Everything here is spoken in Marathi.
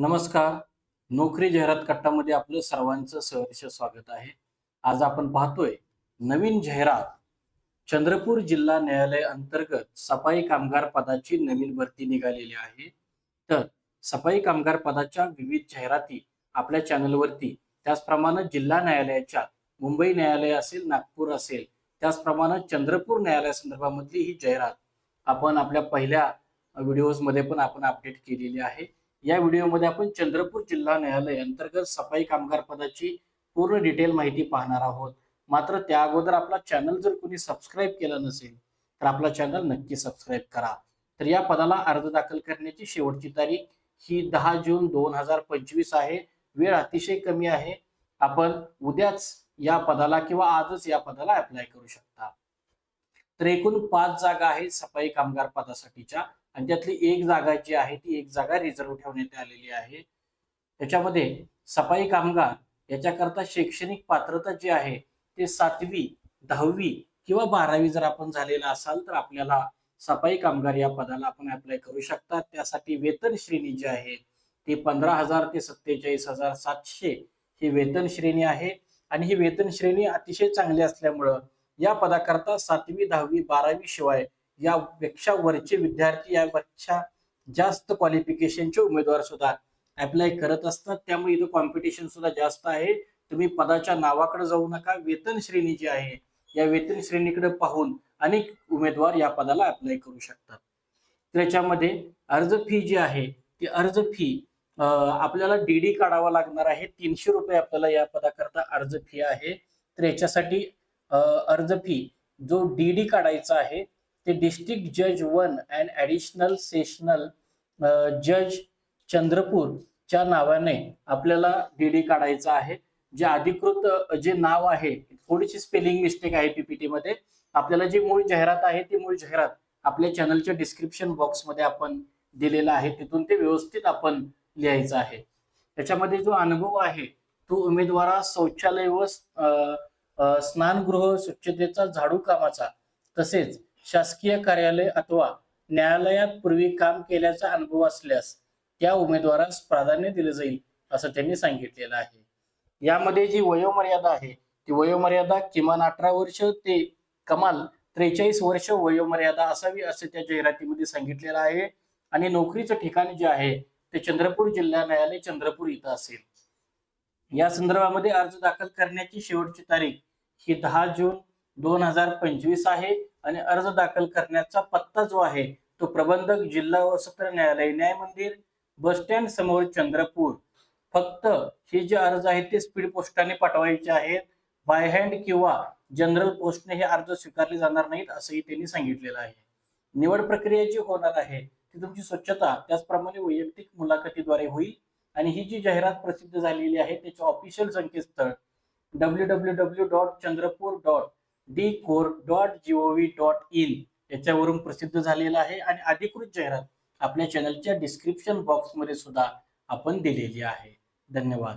नमस्कार. नोकरी जाहिरात कट्टामध्ये आपलं सर्वांचं सहर्ष स्वागत आहे. आज आपण पाहतोय नवीन जाहिरात चंद्रपूर जिल्हा न्यायालय अंतर्गत सफाई कामगार पदाची नवीन भरती निघालेली आहे. तर सफाई कामगार पदाच्या विविध जाहिराती आपल्या चॅनलवरती त्याचप्रमाणे जिल्हा न्यायालयाच्या मुंबई न्यायालय असेल नागपूर असेल त्याचप्रमाणे चंद्रपूर न्यायालया संदर्भामधली ही जाहिरात आपण आपल्या पहिल्या व्हिडिओजमध्ये पण आपण अपडेट केलेली आहे. या व्हिडिओमध्ये आपण चंद्रपूर जिल्हा न्यायालय अंतर्गत सफाई कामगार पदाची पूर्ण डिटेल माहिती पाहणार आहोत. मात्र त्या अगोदर आपला चॅनल जर कोणी सबस्क्राईब केला नसेल तर आपला चॅनल नक्की सबस्क्राईब करा. तर या पदाला अर्ज दाखल करण्याची शेवटची तारीख ही दहा जून दोन हजार पंचवीस आहे. वेळ अतिशय कमी आहे. आपण उद्याच या पदाला किंवा आजच या पदाला अप्लाय करू शकता. तर एकूण पाच जागा आहेत सफाई कामगार पदासाठीच्या. आणि त्यातली एक जागा जी आहे ती एक जागा रिझर्व्ह ठेवण्यात आलेली आहे. त्याच्यामध्ये सफाई कामगार याच्याकरता शैक्षणिक पात्रता जी आहे ते सातवी दहावी किंवा बारावी जर आपण झालेला असाल तर आपल्याला सफाई कामगार या पदाला आपण अप्लाय करू शकता त्यासाठी वेतन श्रेणी जी आहे ती पंधरा हजार ते सत्तेचाळीस हजार सातशे ही वेतन श्रेणी आहे. आणि ही वेतन श्रेणी अतिशय चांगली असल्यामुळं या पदाकरता सातवी दहावी बारावी शिवाय यापेक्षा वरचे विद्यार्थी यापेक्षा जास्त क्वालिफिकेशनचे उमेदवार सुद्धा अप्लाय करत असतात. त्यामुळे इथं कॉम्पिटिशन सुद्धा जास्त आहे. तुम्ही पदाच्या नावाकडे जाऊ नका. वेतन श्रेणी जी आहे या वेतन श्रेणीकडे पाहून अनेक उमेदवार या पदाला अप्लाय करू शकतात. त्याच्यामध्ये अर्ज फी जी आहे ती अर्ज फी आपल्याला डीडी काढावा लागणार आहे. तीनशे रुपये आपल्याला या पदाकरता अर्ज फी आहे. तर याच्यासाठी अर्ज फी जो डीडी काढायचा आहे ते डिस्ट्रिक्ट जज वन अँड ॲडिशनल सेशनल जज चंद्रपूरच्या नावाने आपल्याला डीडी काढायचा आहे. जे अधिकृत जे नाव आहे थोडीशी स्पेलिंग मिस्टेक आहे पीपीटी मध्ये. आपल्याला जी मूळ जाहिरात आहे ती मूळ जाहिरात आपल्या चॅनलच्या डिस्क्रिप्शन बॉक्समध्ये आपण दिलेला आहे. तिथून ते व्यवस्थित आपण लिहायचं आहे. त्याच्यामध्ये जो अनुभव आहे तो उमेदवारा शौचालय व स्नानगृह स्वच्छतेचा झाडू कामाचा तसेच शासकीय कार्यालय अथवा न्यायालयात पूर्वी काम केल्याचा अनुभव असल्यास त्या उमेदवारास प्राधान्य दिले जाईल असं त्यांनी सांगितलेलं आहे. यामध्ये जी वयोमर्यादा आहे ती वयोमर्यादा किमान अठरा वर्ष ते कमाल त्रेचाळीस वर्ष वयोमर्यादा असावी असे त्या जाहिरातीमध्ये सांगितलेलं आहे. आणि नोकरीचं ठिकाण जे आहे ते चंद्रपूर जिल्हा न्यायालय चंद्रपूर इथं असेल. या संदर्भामध्ये अर्ज दाखल करण्याची शेवटची तारीख ही दहा जून दोन हजार पंचवीस आहे आणि अर्ज दाखल करण्याचा पत्ता जो आहे तो प्रबंधक जिल्हा व सत्र न्यायालय न्याय मंदिर बस स्टँड समोर चंद्रपूर. फक्त हे जे अर्ज आहेत ते स्पीड पोस्टाने पाठवायचे आहेत. बाय हँड किंवा जनरल पोस्टने हे अर्ज स्वीकारले जाणार नाहीत असंही त्यांनी सांगितलेलं आहे. निवड प्रक्रिया जी होणार आहे ती तुमची स्वच्छता त्याचप्रमाणे वैयक्तिक मुलाखतीद्वारे होईल. आणि ही जी जाहिरात प्रसिद्ध झालेली आहे त्याचे ऑफिशियल संकेतस्थळ W W W dot Chandrapur dot D core dot G O V dot in याच्यावरून प्रसिद्ध झालेला आहे आणि अधिकृत जाहिरात आपल्या चॅनलच्या डिस्क्रिप्शन बॉक्समध्ये सुद्धा आपण दिलेली आहे. धन्यवाद.